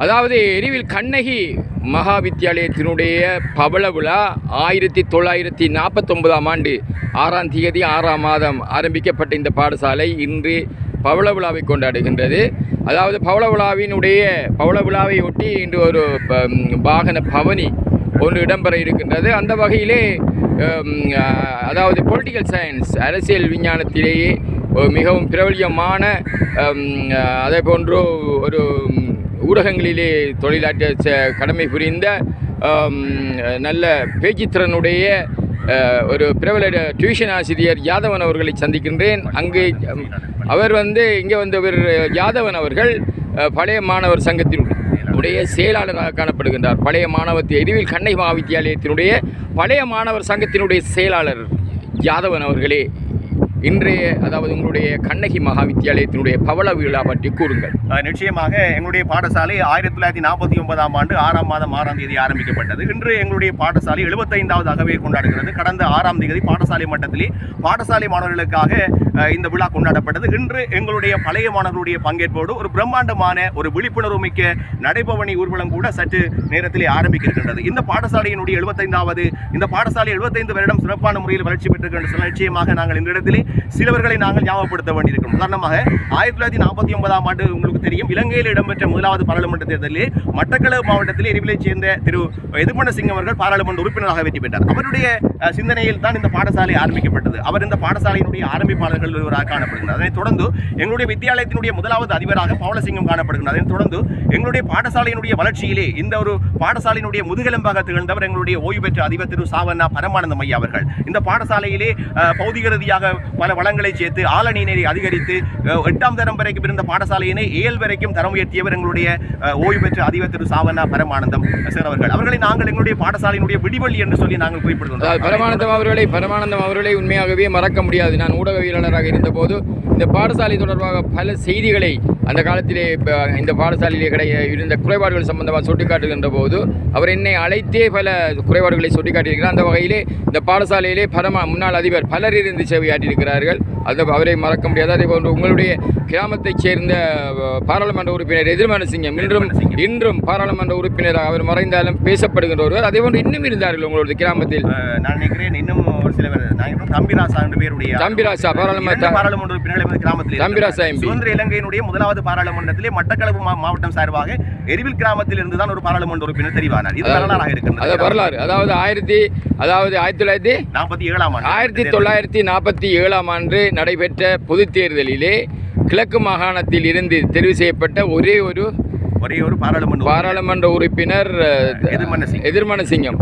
அதாவது எரிவில் கண்ணகி மகா வித்தியாலயத்தினுடைய பவள விழா ஆயிரத்தி தொள்ளாயிரத்தி நாற்பத்தொன்பதாம் ஆண்டு ஆறாம் தேதி ஆறாம் மாதம் ஆரம்பிக்கப்பட்ட இந்த பாடசாலை இன்று பவள விழாவை கொண்டாடுகின்றது. அதாவது பவள விழாவினுடைய பவள விழாவை ஒட்டி இன்று ஒரு ப- வாகன பவனி ஒன்று இடம்பெற இருக்கின்றது. அந்த வகையிலே அதாவது பொலிட்டிக்கல் சயின்ஸ் அரசியல் விஞ்ஞானத்திலேயே மிகவும் பிரபலியமான அதே போன்று ஒரு ஊடகங்களிலே தொழிலாற்ற ச- கடமை புரிந்த நல்ல பேச்சுத்திறனுடைய ஒரு பிரபல டியூஷன் ஆசிரியர் யாதவன் அவர்களை சந்திக்கின்றேன். அங்கு அவர் வந்து இங்கே வந்தவர் யாதவன் அவர்கள் பழைய மாணவர் சங்கத்தினுடைய உடைய செயலாளராக காணப்படுகின்றார். பழைய மாணவத்தை எரிவில் கண்ணை மகாவித்தியாலயத்தினுடைய பழைய மாணவர் சங்கத்தினுடைய செயலாளர் யாதவன் அவர்களே. இன்றைய அதாவது உங்களுடைய கண்ணகி மகாவித்தியாலயத்தினுடைய பவள விழா பற்றி கூறுங்கள். நிச்சயமாக எங்களுடைய பாடசாலை ஆயிரத்தி தொள்ளாயிரத்தி நாற்பத்தி ஒன்பதாம் ஆண்டு ஆறாம் மாதம் ஆறாம் தேதி ஆரம்பிக்கப்பட்டது. இன்று எங்களுடைய பாடசாலை எழுபத்தைந்தாவது அகவே கொண்டாடுகிறது. கடந்த ஆறாம் தேதி பாடசாலை மட்டத்திலே பாடசாலை மாணவர்களுக்காக இந்த விழா கொண்டாடப்பட்டது. இன்று எங்களுடைய பழைய மாணவர்களுடைய பங்கேற்போடு ஒரு பிரம்மாண்டமான ஒரு விழிப்புணர்வு மிக்க நடைபவணி ஊர்வலம் கூட சற்று நேரத்திலே ஆரம்பிக்க இருக்கின்றது இந்த பாடசாலையினுடைய எழுபத்தைந்தாவது இந்த பாடசாலை எழுபத்தைந்து வருடம் சிறப்பான முறையில் வளர்ச்சி பெற்றிருக்கின்ற நிச்சயமாக நாங்கள் இந்த இடத்திலே சிலவர்களை நாங்கள் ஞாபகப்படுத்த வேண்டியிருக்கும். உதாரணமாக ஆயிரத்தி தொள்ளாயிரத்தி நாற்பத்தி ஒன்பதாம் ஆண்டு உங்களுக்கு தெரியும் இலங்கையில் இடம்பெற்ற முதலாவது பாராளுமன்ற தேர்தலில் மட்டக்களவு மாவட்டத்தில் எரிவிலைச் சேர்ந்த திரு எதிர்மன சிங் அவர்கள் பாராளுமன்ற உறுப்பினராக வெற்றி பெற்றார். அவருடைய சிந்தனையில் தான் இந்த பாடசாலை ஆரம்பிக்கப்பட்டது. அவர் இந்த பாடசாலையினுடைய ஆரம்பிப்பாளர்கள் ஒருவராக காணப்படுகிறார் அதனைத் தொடர்ந்து எங்களுடைய வித்தியாலயத்தினுடைய முதலாவது அதிபராக பவளசிங்கம் காணப்படுகிறார் அதனைத் தொடர்ந்து எங்களுடைய பாடசாலையினுடைய வளர்ச்சியிலே இந்த ஒரு பாடசாலையினுடைய முதுகெலும்பாக திகழ்ந்தவர் எங்களுடைய ஓய்வு பெற்ற அதிபர் திரு சாவண்ணா பரமானந்தம் ஐயா அவர்கள். இந்த பாடசாலையிலே பௌதிக ரீதியாக பல வளங்களை சேர்த்து ஆளணியினை அதிகரித்து எட்டாம் தரம் வரைக்கும் இருந்த பாடசாலையினை ஏழு வரைக்கும் தரம் உயர்த்தியவர் எங்களுடைய ஓய்வு பெற்ற அதிபர் திரு சாவண்ணா பரமானந்தம் சார் அவர்கள். அவர்களை நாங்கள் எங்களுடைய பாடசாலையினுடைய விடிவெளி என்று சொல்லி நாங்கள் அதாவது குறிப்பிடுகிறோம் பரமானந்தம் அவர்களை பரமானந்தம் அவர்களை உண்மையாகவே மறக்க முடியாது. நான் ஊடகவியலாளராக இருந்தபோது இந்த பாடசாலை தொடர்பாக பல செய்திகளை அந்த காலத்திலே இப்போ இந்த பாடசாலையிலே கிடைய இருந்த குறைபாடுகள் சம்பந்தமாக சுட்டிக்காட்டுகின்ற போது அவர் என்னை அழைத்தே பல குறைபாடுகளை சுட்டிக்காட்டியிருக்கிறார். அந்த வகையிலே இந்த பாடசாலையிலே பரம முன்னாள் அதிபர் பலர் இருந்து சேவையாற்றியிருக்கிறார்கள். அந்த அவரை மறக்க முடியாது. அதே போன்று உங்களுடைய கிராமத்தைச் சேர்ந்த பாராளுமன்ற உறுப்பினர் எதிர்மன சிங்கம் இன்றும் இன்றும் பாராளுமன்ற உறுப்பினராக அவர் மறைந்தாலும் பேசப்படுகின்ற ஒருவர். அதே போன்று இன்னும் இருந்தார்கள் உங்களுடைய கிராமத்தில்? நான் நினைக்கிறேன் இன்னும் ஒரு சில பேர் இன்னும் தம்பிராசா என்ற பேருடைய தம்பிராசா பாராளுமன்ற பாராளுமன்ற உறுப்பினர்கள் கிராமத்தில் தம்பிராசா எம்பி. சுதந்திர இலங்கையினுடைய முதலாவது பாராளுமன்றத்திலே மட்டக்களப்பு மாவட்டம் சார்பாக எரிவில் கிராமத்தில் இருந்து தான் ஒரு பாராளுமன்ற உறுப்பினர் தெரிவானார். இது வரலாறாக அது இருக்கின்றது வரலாறு. அதாவது ஆயிரத்தி அதாவது ஆயிரத்தி தொள்ளாயிரத்தி நாற்பத்தி ஏழாம் ஆண்டு. ஆயிரத்தி தொள்ளாயிரத்தி நாற்பத்தி ஏழாம் ஆண்டு நடைபெற்ற பொதுத் தேர்தலிலே கிழக்கு மாகாணத்தில் இருந்து தெரிவு செய்யப்பட்ட ஒரே ஒரு ஒரே ஒரு பாராளுமன்ற பாராளுமன்ற உறுப்பினர் எதிர்மன சிங். எதிர்மன சிங்கம்.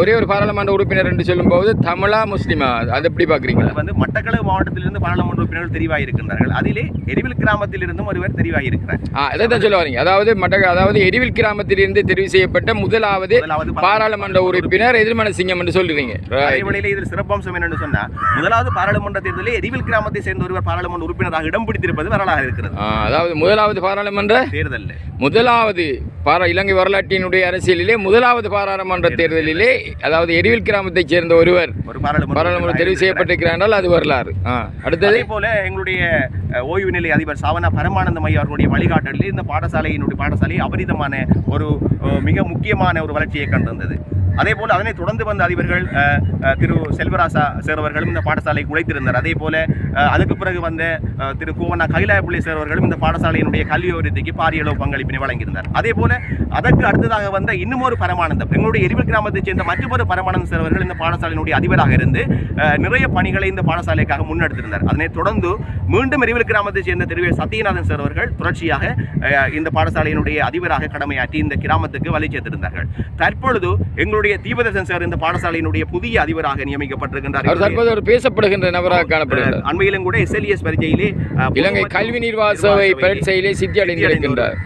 ஒரே ஒரு பாராளுமன்ற உறுப்பினர் என்று சொல்லும்போது தமிழா முஸ்லிமா? அது எப்படி பார்க்குறீங்களா வந்து மட்டக்களப்பு மாவட்டத்திலிருந்து பாராளுமன்ற உறுப்பினர்கள் தெரிவாகி இருக்கின்றார்கள் அதிலே எரிவில் கிராமத்தில் இருந்தும் ஒருவர் தெரிவாகி இருக்கிறார் இதை தான் சொல்ல வரீங்க அதாவது மட்ட அதாவது எரிவில் கிராமத்தில் இருந்து தெரிவு செய்யப்பட்ட முதலாவது பாராளுமன்ற உறுப்பினர். எதிர்மன சிங்கம் என்று சொல்றீங்க. அதே வேளையிலே இதில் சிறப்பம்சம் என்னன்னு சொன்னா முதலாவது பாராளுமன்ற தேர்தலில் எரிவில் கிராமத்தை சேர்ந்த ஒருவர் பாராளுமன்ற உறுப்பினராக இடம் பிடித்திருப்பது வரலாறு இருக்கிறது. அதாவது முதலாவது பாராளுமன்ற தேர்தலில். முதலாவது பாரா இலங்கை வரலாற்றினுடைய அரசியலிலே முதலாவது பாராளுமன்ற தேர்தலிலே அதாவது எரிவில் கிராமத்தைச் சேர்ந்த ஒருவர் ஒரு பாராளுமன்ற தெரிவு செய்யப்பட்டிருக்கிறார் அது வரலாறு. அடுத்தது? போல எங்களுடைய ஓய்வு நிலை அதிபர் சாவனா பரமானந்தம் ஐயா அவர்களுடைய வழிகாட்டலில் இந்த பாடசாலையினுடைய பாடசாலை அபரிதமான ஒரு மிக முக்கியமான ஒரு வளர்ச்சியை கண்டிருந்தது அதே போல அதனை தொடர்ந்து வந்த அதிபர்கள் திரு செல்வராசா சேர்வர்களும் இந்த பாடசாலை உழைத்திருந்தார் அதே போல அதுக்கு பிறகு வந்த திரு கோவண்ணா கைலாயப்பிள்ளை சேர்வர்களும் இந்த பாடசாலையினுடைய கல்வி அபிவிருத்திக்கு பாரிய அளவு பங்களிப்பினை வழங்கியிருந்தார் அதே போல அதற்கு அடுத்ததாக வந்த இன்னும் ஒரு பரமானந்தம். எங்களுடைய எரிவில் கிராமத்தைச் சேர்ந்த மற்றொரு பரமானந்த சேர்வர்கள் இந்த பாடசாலையினுடைய அதிபராக இருந்து நிறைய பணிகளை இந்த பாடசாலைக்காக முன்னெடுத்திருந்தார் அதனைத் தொடர்ந்து மீண்டும் எரிவில் கிராமத்தைச் சேர்ந்த திரு சத்யநாதன் சேர்வர்கள் தொடர்ச்சியாக இந்த பாடசாலையினுடைய அதிபராக கடமையாற்றி இந்த கிராமத்துக்கு வழி சேர்த்திருந்தார்கள். தற்பொழுது எங்களுடைய தீபதர்சன் சார் இந்த பாடசாலையினுடைய புதிய அதிபராக நியமிக்கப்பட்டிருக்கின்றார். அவர் தற்போது ஒரு பேசப்படுகின்ற நபராக காணப்படுகிறார் அண்மையிலும் கூட எஸ்எல்இஎஸ் பரீட்சையிலே இலங்கை கல்வி நிர்வாக பரீட்சையிலே சித்தி அடைந்திருக்கின்றார்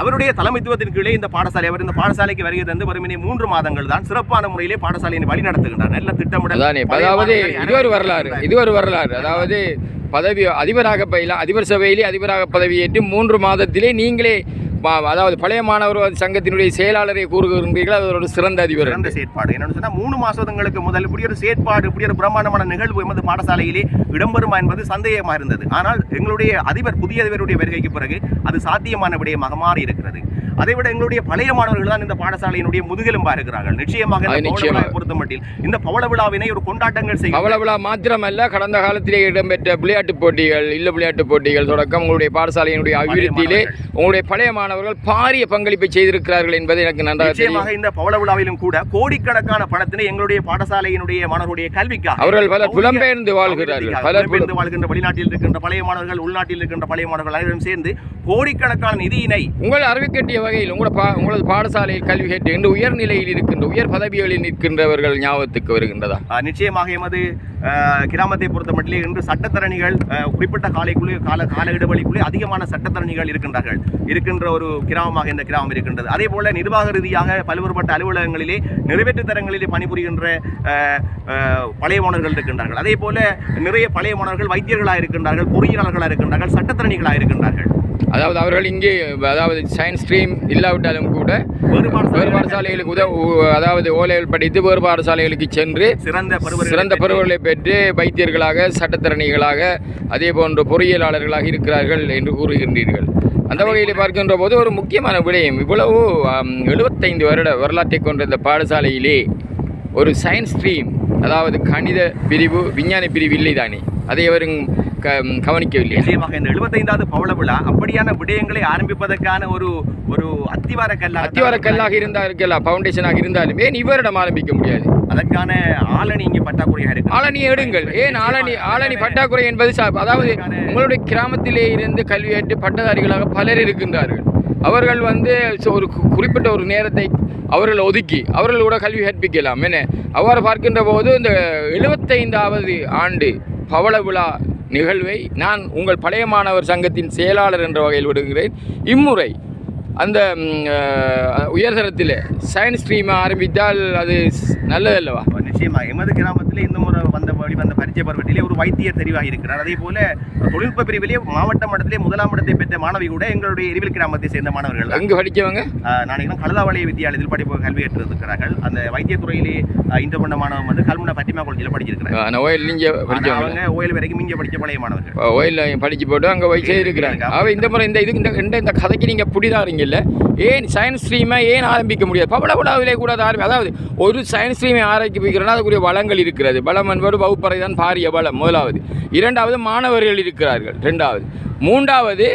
அவருடைய தலைமைத்துவத்தின் கீழே இந்த பாடசாலை அவர் இந்த பாடசாலைக்கு வருகை தந்து வெறுமனே மூன்று மாதங்கள் தான் சிறப்பான முறையிலே பாடசாலையை வழி நடத்துகின்றார். நல்ல திட்டமிடல் அதாவது இது ஒரு வரலாறு இது ஒரு வரலாறு. அதாவது பதவி அதிபராக பயில அதிபர் சபையிலே அதிபராக பதவியேற்று மூன்று மாதத்திலே நீங்களே அதாவது பழைய மாணவர் சங்கத்தினுடைய செயலாளரை கூறுகின்றீர்கள் அது ஒரு சிறந்த அதிபர் சிறந்த செயற்பாடு. என்னன்னு சொன்னா மூணு மாசங்களுக்கு முதல் இப்படி ஒரு செயற்பாடு இப்படி ஒரு பிரம்மாண்டமான நிகழ்வு எமது பாடசாலையிலே இடம்பெறுமா என்பது சந்தேகமா இருந்தது. ஆனால் எங்களுடைய அதிபர் புதிய அதிபருடைய வருகைக்கு பிறகு அது சாத்தியமான விடயமாக மாறி இருக்கிறது அதை விட எங்களுடைய பழைய மாணவர்கள் தான் இந்த பாடசாலையினுடைய முதுகெலும்பா இருக்கிறார்கள். நிச்சயமாக பொறுத்த மட்டில் இந்த பவள விழாவினை ஒரு கொண்டாட்டங்கள் செய்ய பவள விழா மாத்திரமல்ல கடந்த காலத்திலே இடம்பெற்ற விளையாட்டுப் போட்டிகள் இல்ல விளையாட்டுப் போட்டிகள் தொடக்கம் உங்களுடைய பாடசாலையினுடைய அபிவிருத்தியிலே உங்களுடைய பழைய மாணவர்கள் பாரிய பங்களிப்பை செய்திருக்கிறார்கள் என்பது எனக்கு நன்றாக நிச்சயமாக இந்த பவள விழாவிலும் கூட கோடிக்கணக்கான பணத்தினை எங்களுடைய பாடசாலையினுடைய மாணவருடைய கல்விக்காக அவர்கள் பலர் புலம்பெயர்ந்து வாழ்கிறார்கள் பலர் புலம்பெயர்ந்து வாழ்கின்ற வெளிநாட்டில் இருக்கின்ற பழைய மாணவர்கள் உள்நாட்டில் இருக்கின்ற பழைய மாணவர்கள் அனைவரும் சேர்ந்து கோடிக்கணக்கான நிதியினை உங்கள் அறிவிக்கட்டிய வகையில் உங்களோட பா உங்களது பாடசாலையில் கல்வி கேட்டு என்று உயர்நிலையில் இருக்கின்ற உயர் பதவிகளில் நிற்கின்றவர்கள் ஞாபகத்துக்கு வருகின்றதா? நிச்சயமாக எமது கிராமத்தை பொறுத்த மட்டிலே இன்று சட்டத்தரணிகள் குறிப்பிட்ட காலைக்குள்ளே கால கால இடைவெளிக்குள்ளே அதிகமான சட்டத்தரணிகள் இருக்கின்றார்கள். இருக்கின்ற ஒரு கிராமமாக இந்த கிராமம் இருக்கின்றது. அதே போல நிர்வாக ரீதியாக பல்வேறுபட்ட அலுவலகங்களிலே நிறைவேற்று தரங்களிலே பணிபுரிகின்ற பழைய மாணவர்கள் இருக்கின்றார்கள். அதே போல நிறைய பழைய மாணவர்கள் வைத்தியர்களாக இருக்கின்றார்கள் பொறியியலாளர்களாக இருக்கின்றார்கள் சட்டத்தரணிகளாக இருக்கின்றார்கள். அதாவது அவர்கள் இங்கே அதாவது சயின்ஸ் ஸ்ட்ரீம் இல்லாவிட்டாலும் கூட வேறு பாடசாலை- வேறு பாடசாலைகளுக்கு உதவ அதாவது ஓலைகள் படித்து வேறு பாடசாலைகளுக்கு சென்று சிறந்த சிறந்த பருவங்களை பெற்று வைத்தியர்களாக சட்டத்தரணிகளாக அதே போன்ற பொறியியலாளர்களாக இருக்கிறார்கள் என்று கூறுகின்றீர்கள். அந்த வகையில் பார்க்கின்ற போது ஒரு முக்கியமான விடயம் இவ்வளவு 75 வருட வரலாற்றை கொண்ட இந்த பாடசாலையிலே ஒரு சயின்ஸ் ஸ்ட்ரீம் அதாவது கணித பிரிவு விஞ்ஞான பிரிவு இல்லை தானே அதை அவரும் கவனிக்கவில்லை. நிச்சயமாக இந்த எழுபத்தைந்தாவது பவள விழா அப்படியான விடயங்களை ஆரம்பிப்பதற்கான ஒரு ஒரு அத்திவார கல்லாக அத்திவார கல்லாக இருந்தா இருக்கலாம் ஃபவுண்டேஷனாக இருந்தாலும். ஏன் இவரிடம் ஆரம்பிக்க முடியாது? அதற்கான ஆளணி இங்கே பற்றாக்குறையாக இருக்கு ஆளணி எடுங்கள். ஏன் ஆளணி ஆளணி பற்றாக்குறை என்பது அதாவது உங்களுடைய கிராமத்திலே இருந்து கல்வியேற்று பட்டதாரிகளாக பலர் இருக்கின்றார்கள். அவர்கள் வந்து ஒரு குறிப்பிட்ட ஒரு நேரத்தை அவர்கள் ஒதுக்கி அவர்கள் கூட கல்வி கற்பிக்கலாம். என்ன? அவ்வாறு பார்க்கின்ற போது இந்த எழுபத்தைந்தாவது ஆண்டு பவள விழா நிகழ்வை நான் உங்கள் பழைய மாணவர் சங்கத்தின் செயலாளர் என்ற வகையில் விடுகிறேன். இம்முறை அந்த உயர்தரத்தில் சயின்ஸ் ஸ்ட்ரீமை ஆரம்பித்தால் அது ஸ்- நல்லதல்லவா நிச்சயமாக. எமது கிராமத்திலே இந்த முறை வந்த வழி வந்த பரிச்சய பருவத்திலே ஒரு வைத்தியர் தெரிவாக இருக்கிறார். அதே போல தொழில்நுட்ப பிரிவிலே மாவட்ட மட்டத்திலே முதலாம் இடத்தை பெற்ற மாணவி கூட எங்களுடைய எரிவில் கிராமத்தை சேர்ந்த மாணவர்கள். தான். எங்கே படித்தவங்க ஆஹ் நான் கழுதாவளி வித்தியாலயத்தில் படிப்பு கல்வி இருக்கிறார்கள் அந்த வைத்தியத்துறையிலே இன்டர் பண்ண மாணவன் வந்து கல்முனை பட்டிமா காலேஜில் படிச்சிருக்கிறார். நான் ஓயில் ஆனா படித்தவங்க ஓயில் வரைக்கும் இங்கே படிச்ச பழைய மாணவர்கள். ஓயில் படிச்சு போட்டு அங்கே போய் செய்திருக்கிறாங்க அவ இந்த முறை இந்த இது இந்த இந்த கதைக்கு நீங்கள் புடிதாருங்கல்ல ஏன் சயின்ஸ் ஸ்ட்ரீமை ஏன் ஆரம்பிக்க முடியாது? பவள விழாவிலே கூட ஆரம்பி அதாவது ஒரு சயின்ஸ் ஸ்ட்ரீமை ஆரம்பிக்கிறோன்னா அதுக்குரிய வளங்கள் இருக்கிறது. பலம் என்பது வகுப்பறை தான் பாரிய பலம் முதலாவது. இரண்டாவது மாணவர்கள் இருக்கிறார்கள் ரெண்டாவது மூன்றாவது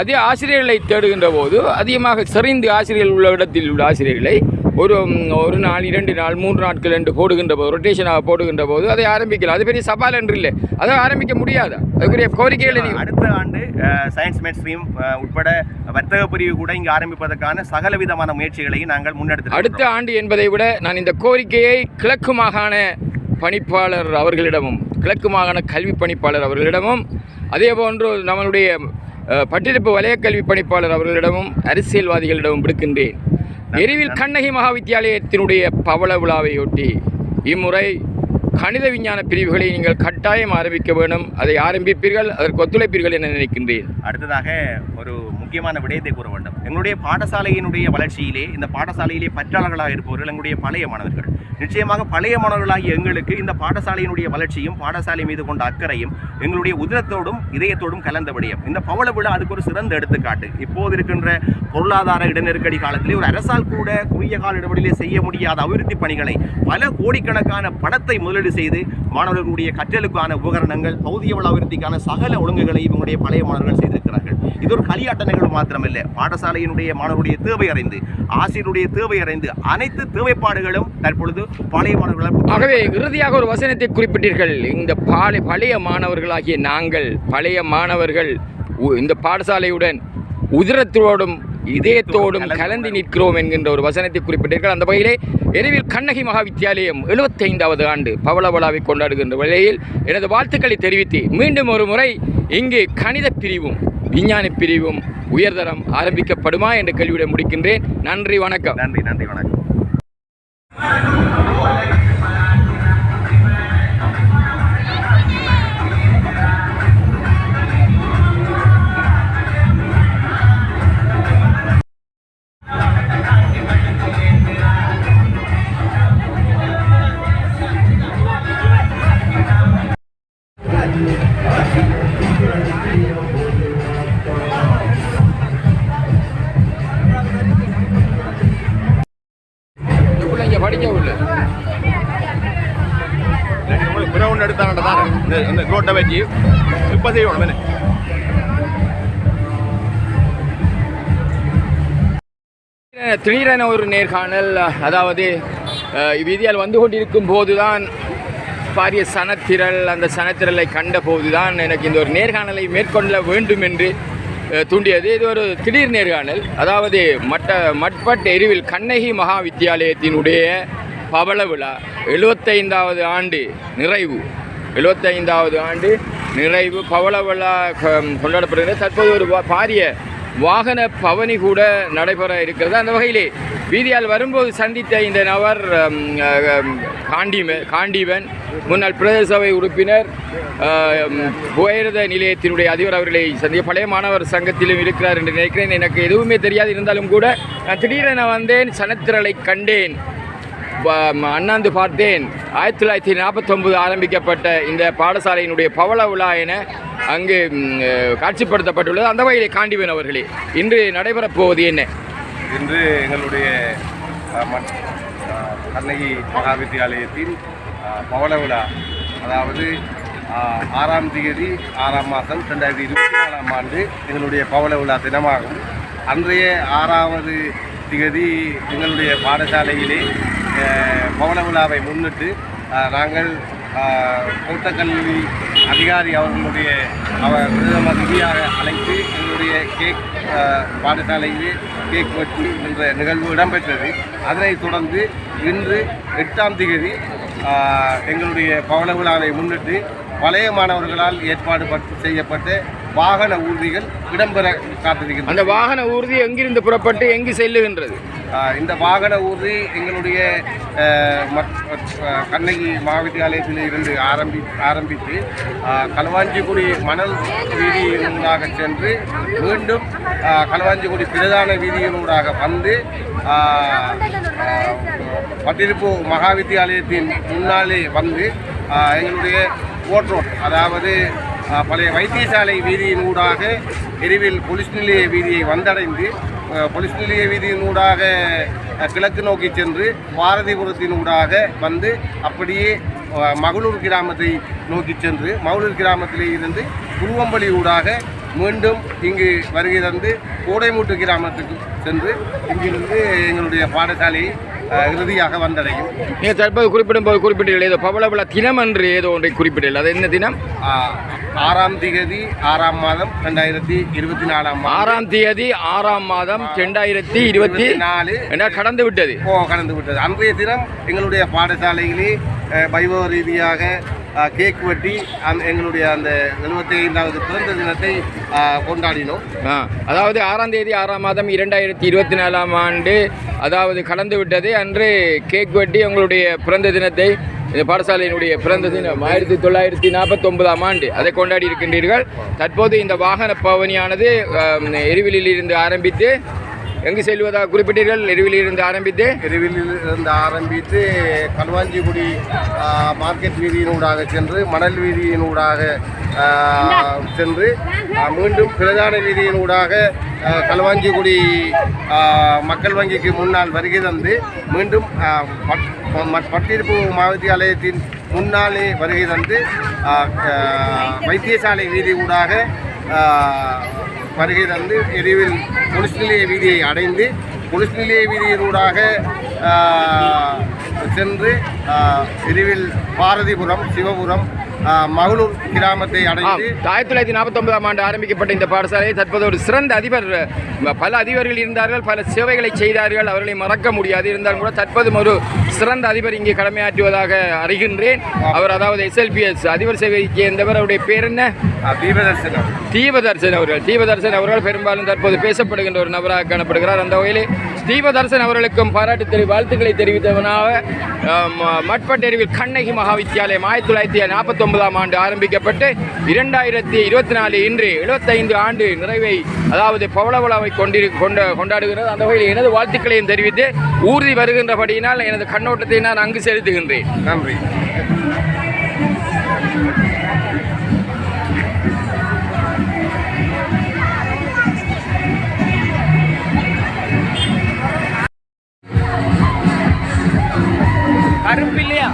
அதே ஆசிரியர்களை தேடுகின்ற போது அதிகமாக செறிந்து ஆசிரியர்கள் உள்ள இடத்தில் உள்ள ஆசிரியர்களை ஒரு ஒரு நாள் இரண்டு நாள் மூன்று நாட்கள் என்று போடுகின்ற போது ரொட்டேஷனாக போடுகின்ற போது அதை ஆரம்பிக்கலாம். அது பெரிய சவால் என்று இல்லை. அதை ஆரம்பிக்க முடியாதா. அதுக்குரிய கோரிக்கைகளை அடுத்த ஆண்டு சயின்ஸ் மேட் ஸ்ட்ரீம் உட்பட வர்த்தக பிரிவு கூட இங்கு ஆரம்பிப்பதற்கான சகல விதமான முயற்சிகளையும் நாங்கள் முன்னெடுத்து அடுத்த ஆண்டு என்பதை விட நான் இந்த கோரிக்கையை கிழக்கு மாகாண பணிப்பாளர் அவர்களிடமும் கிழக்கு மாகாண கல்வி பணிப்பாளர் அவர்களிடமும் அதே போன்று நம்மளுடைய பட்டிருப்பு வலய கல்வி பணிப்பாளர் அவர்களிடமும் அரசியல்வாதிகளிடமும் விடுக்கின்றேன். எரிவில் கண்ணகி மகாவித்தியாலயத்தினுடைய பவள விழாவையொட்டி இம்முறை கணித விஞ்ஞான பிரிவுகளை நீங்கள் கட்டாயம் ஆரம்பிக்க வேண்டும். அதை ஆரம்பிப்பீர்கள் அதற்கு ஒத்துழைப்பீர்கள் என நினைக்கின்றேன். அடுத்ததாக ஒரு முக்கியமான விடயத்தை கூற வேண்டும். எங்களுடைய பாடசாலையினுடைய வளர்ச்சியிலே இந்த பாடசாலையிலே பற்றாளர்களாக இருப்பவர்கள் எங்களுடைய பழைய மாணவர்கள். நிச்சயமாக பழைய மாணவர்களாகிய எங்களுக்கு இந்த பாடசாலையினுடைய வளர்ச்சியும் பாடசாலை மீது கொண்ட அக்கறையும் எங்களுடைய உதிரத்தோடும் இதயத்தோடும் கலந்த விடயம். இந்த பவள விழா அதுக்கு ஒரு சிறந்த எடுத்துக்காட்டு. இப்போது இருக்கின்ற பொருளாதார இடநெருக்கடி காலத்திலே ஒரு அரசால் கூட குறுகிய கால இடைவெளியிலே செய்ய முடியாத அபிவிருத்தி பணிகளை பல கோடிக்கணக்கான பணத்தை முதலீடு செய்து மாணவர்களுடைய கற்றலுக்கான உபகரணங்கள் பௌதிய வள அபிவிருத்திக்கான சகல ஒழுங்குகளை இவங்களுடைய பழைய மாணவர்கள் செய்திருக்கிறார்கள் இது ஒரு களியாட்ட நிகழ்வு மாத்திரமல்ல. பாடசாலையினுடைய மாணவருடைய தேவை அறிந்து ஆசிரியருடைய தேவை அறிந்து அனைத்து தேவைப்பாடுகளும் தற்பொழுது பழைய மாணவர்களால் ஆகவே இறுதியாக ஒரு வசனத்தை குறிப்பிட்டீர்கள். இந்த பாலை பழைய மாணவர்களாகிய நாங்கள் பழைய மாணவர்கள் இந்த பாடசாலையுடன் உதிரத்தோடும் இதயத்தோடும் கலந்து நிற்கிறோம் என்கின்ற ஒரு வசனத்தை குறிப்பிட்டீர்கள். அந்த வகையிலே எரிவில் கண்ணகி மகாவித்தியாலயம் எழுபத்தைந்தாவது ஆண்டு பவள விழாவை கொண்டாடுகின்ற வேளையில் எனது வாழ்த்துக்களை தெரிவித்து மீண்டும் ஒரு முறை இங்கு கணித பிரிவும் விஞ்ஞான பிரிவும் உயர்தரம் ஆரம்பிக்கப்படுமா என்ற கேள்வியுடன் முடிக்கின்றேன். நன்றி வணக்கம். நன்றி நன்றி வணக்கம். திடீரென ஒரு நேர்காணல் அதாவது விதியால் வீதியால் வந்து கொண்டிருக்கும் போதுதான் பாரிய சனத்திரள் அந்த சனத்திரலை கண்ட போதுதான் எனக்கு இந்த ஒரு நேர்காணலை மேற்கொள்ள வேண்டும் என்று தூண்டியது. இது ஒரு திடீர் நேர்காணல். அதாவது மட்ட மட்பட் எரிவில் கண்ணகி மகா வித்தியாலயத்தினுடைய பவள விழா எழுபத்தைந்தாவது ஆண்டு நிறைவு. எழுபத்தைந்தாவது ஆண்டு நிறைவு. பவள விழா கொண்டாடப்படுகிறது. தற்போது ஒரு பாரிய வாகன பவனி கூட நடைபெற இருக்கிறது. அந்த வகையிலே வீதியால் வரும்போது சந்தித்த இந்த நபர் ஹம், காண்டிம காண்டீவன் முன்னாள் பிரதேச சபை உறுப்பினர் அஹ், நிலையத்தினுடைய அதிபர் அவர்களை சந்தி பழைய மாணவர் சங்கத்திலும் இருக்கிறார் என்று நினைக்கிறேன். எனக்கு எதுவுமே தெரியாது. இருந்தாலும் கூட நான் திடீரென வந்தேன் சனத்திரலை கண்டேன். அண்ணாந்து பார்த்தேன். ஆயிரத்தி தொள்ளாயிரத்தி நாற்பத்தொம்பது ஆரம்பிக்கப்பட்ட இந்த பாடசாலையினுடைய பவள விழா என அங்கு காட்சிப்படுத்தப்பட்டுள்ளது. அந்த வகையிலே காண்டிவன் அவர்களே இன்று நடைபெறப் போவது என்ன? இன்று எங்களுடைய கண்ணகி மகா வித்தியாலயத்தின் பவள விழா அதாவது ஆறாம் தேதி ஆறாம் மாதம் ரெண்டாயிரத்தி இருபத்தி நாலாம் ஆண்டு எங்களுடைய பவள விழா தினமாகும். அன்றைய ஆறாவது திகதி எங்களுடைய பாடசாலையிலே பவன விழாவை முன்னிட்டு நாங்கள் கூட்டக்கல்வி மூத்த கல்வி அதிகாரி அவர்களுடைய அவர் பிரதம அதிதியாக அழைத்து எங்களுடைய கேக் பாடசாலையிலே கேக் வெட்டி என்ற நிகழ்வு இடம்பெற்றது. அதனைத் தொடர்ந்து இன்று எட்டாம் திகதி எங்களுடைய பவன விழாவை முன்னிட்டு பழைய மாணவர்களால் ஏற்பாடு செய்யப்பட்ட வாகன ஊர்திகள் இடம்பெற காத்திருக்கின்றன. அந்த வாகன ஊர்தி எங்கிருந்து புறப்பட்டு எங்கு செல்லுகின்றது? இந்த வாகன ஊர்தி எங்களுடைய கண்ணகி மகாவித்தியாலயத்தில் இருந்து ஆரம்பி ஆரம்பித்து களுவாஞ்சிக்குடி மணல் வீதியினூடாக சென்று மீண்டும் களுவாஞ்சிக்குடி பிரதான வீதியினூடாக வந்து பட்டிருப்பு மகாவித்தியாலயத்தின் முன்னாலே வந்து எங்களுடைய கோட் ரோட் அதாவது பழைய வைத்தியசாலை வீதியின் ஊடாக எரிவில் போலீஸ் நிலைய வீதியை வந்தடைந்து பொலிஸ் போலீஸ் நிலைய வீதியின் ஊடாக கிழக்கு நோக்கி சென்று பாரதிபுரத்தின் ஊடாக வந்து அப்படியே மகளூர் கிராமத்தை நோக்கி சென்று மகளூர் கிராமத்திலே இருந்து குருவம்பள்ளி ஊடாக மீண்டும் இங்கு வருகை தந்து கோடைமூட்டு கிராமத்துக்கு சென்று இங்கிருந்து எங்களுடைய பாடசாலையை இறுதியாக வந்தடையும். நீங்கள் தற்போது குறிப்பிடும் போது குறிப்பிட்டீர்கள் ஏதோ பவள விழா தினம் என்று ஏதோ ஒன்றை குறிப்பிட்டீர்கள். அது என்ன தினம்? ஆறாம் திகதி ஆறாம் மாதம் ரெண்டாயிரத்தி இருபத்தி நாலாம் ஆறாம் தேதி ஆறாம் மாதம் ரெண்டாயிரத்தி இருபத்தி நாலு. என்ன கடந்து விட்டது. ஓ கடந்து விட்டது. அன்றைய தினம் எங்களுடைய பாடசாலையிலே வைபவ ரீதியாக கேக் வெட்டி அந் எங்களுடைய அந்த எழுபத்தி ஐந்தாவது பிறந்த தினத்தை கொண்டாடினோம். அதாவது ஆறாம் தேதி ஆறாம் மாதம் இரண்டாயிரத்தி இருபத்தி நாலாம் ஆண்டு அதாவது கடந்து விட்டது. அன்று கேக் வெட்டி உங்களுடைய பிறந்த தினத்தை இந்த பாடசாலையினுடைய பிறந்த தினம் ஆயிரத்தி தொள்ளாயிரத்தி நாற்பத்தொன்பதாம் ஆண்டு அதை கொண்டாடி இருக்கின்றீர்கள். தற்போது இந்த வாகன பவனியானது எரிவிலில் இருந்து ஆரம்பித்து எங்கு செல்வதாக குறிப்பிட்டீர்கள்? எருவில் இருந்து ஆரம்பித்து? எருவில் இருந்து ஆரம்பித்து கல்வாஞ்சிக்குடி மார்க்கெட் வீதியினூடாக சென்று மணல் வீதியினூடாக சென்று மீண்டும் பிரதான வீதியினூடாக கல்வாஞ்சிகுடி மக்கள் வங்கிக்கு முன்னால் வருகை தந்து மீண்டும் பட்- பட்டிருப்பு மகாவித்தியாலயத்தின் முன்னாலே வருகை தந்து வைத்தியசாலை வீதி ஊடாக வருகை தந்து எரிவில் பொலிஸ் நிலைய வீதியை அடைந்து பொலிஸ் நிலைய வீதியினூடாக சென்று ஆஹ், எரிவில் பாரதிபுரம் சிவபுரம் மகளூர் கிராமத்தை அடைந்து ஆயிரத்தி தொள்ளாயிரத்தி நாற்பத்தொன்பதாம் ஆண்டு ஆரம்பிக்கப்பட்ட இந்த பாடசாலை தற்போது ஒரு சிறந்த அதிபர் பல அதிபர்கள் இருந்தார்கள் பல சேவைகளை செய்தார்கள் அவர்களை மறக்க முடியாது. இருந்தாலும் கூட தற்போதும் ஒரு சிறந்த அதிபர் இங்கே கடமையாற்றுவதாக அறிகின்றேன். அவர் அதாவது எஸ்எல்பிஎஸ் அதிபர் சேவையை சேர்ந்தவர். அவருடைய பேர் என்ன? ஆஹ், தீபதர்சனம் தீபதர்சன் அவர்கள். தீபதர்சன் அவர்கள் பெரும்பாலும் தற்போது பேசப்படுகின்ற ஒரு நபராக காணப்படுகிறார். அந்த வகையிலே தீபதர்சன் அவர்களுக்கும் பாராட்டு தெரி வாழ்த்துக்களை தெரிவித்தவனாக ஆம், மட்பட்டெருவில் கண்ணகி மகா வித்தியாலயம் ஆயிரத்தி தொள்ளாயிரத்தி நாற்பத்தொன்பதாம் ஆண்டு ஆரம்பிக்கப்பட்டு இரண்டாயிரத்தி இருபத்தி நாலு இன்று எழுபத்தைந்து ஆண்டு நிறைவை அதாவது பவளவளாவை கொண்டிரு கொண்ட கொண்டாடுகிறது. அந்த வகையில் எனது வாழ்த்துக்களையும் தெரிவித்து ஊர்தி வருகின்றபடியினால் எனது கண்ணோட்டத்தை நான் அங்கு செலுத்துகின்றேன். நன்றி. அரும்பில்லையா